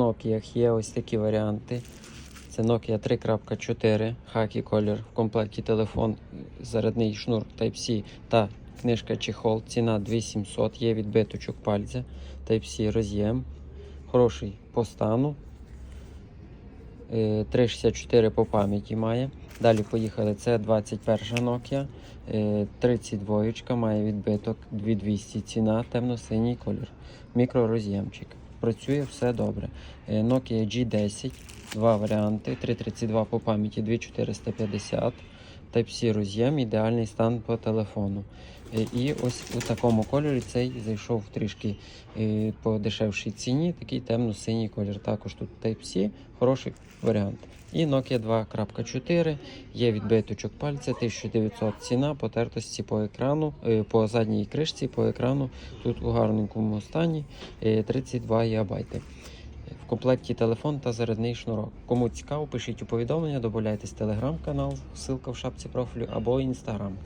Nokia є ось такі варіанти. Це Nokia 3.4, хакі колір, в комплекті телефон, зарядний шнур Type-C та книжка чехол. Ціна 2700, є відбиточок пальця, Type-C роз'єм. Хороший по стану. Е, 364 по пам'яті має. Далі поїхали. Це 21 Nokia. е, 32 має відбиток 2200 ціна, темно-синій колір. Мікророз'ємчик. Працює все добре. Е, Nokia G10, два варіанти. 332 по пам'яті, 2450. Type-C роз'єм, ідеальний стан по телефону. Е, І ось у такому кольорі цей зайшов трішки е, по дешевшій ціні. Такий темно-синій колір. Також тут Type-C, хороший варіант. І Nokia 2.4, є відбиточок пальця, 1900 ціна, потертості по екрану, е, по задній кришці, по екрану. Тут у гарненькому стані е, 32 ГБ. Комплекті телефон та зарядний шнурок. Кому цікаво, пишіть у повідомлення, додавайтесь телеграм-канал, ссылка в шапці профілю або інстаграм.